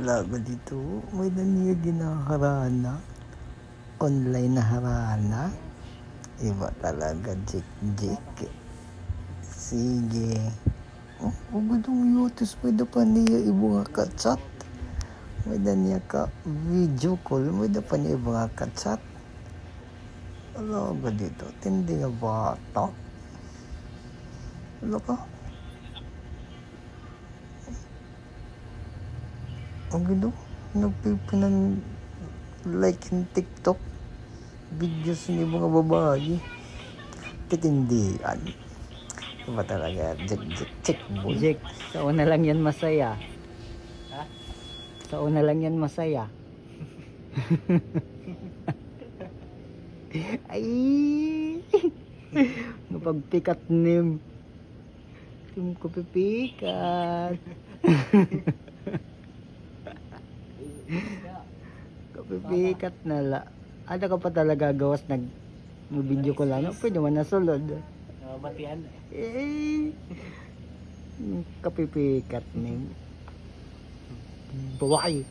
Lago dito, may naniya ginaharana. Online na harana. Iba talaga, jik jik. Sige. Oh, huwag itong yotis. May da pa niya ibo nga katsat. May niya ka video call. May da pa niya ibo nga katsat. Lago dito, tindi nga bata. Ano Ang gino, nagpipinang like in TikTok videos ni mga babae. Titindihan. Iba talaga, jek jek check boy. Jack, sa una lang yan masaya. Ha? Sa una lang yan masaya. Ay! Napagpikat nim. Yung kapipikat. kapipikat na la. Ano ka pa talaga gawas nag ng video ko lang. Pwede man nasulod. Batian. Eh, kapipikat ning babae.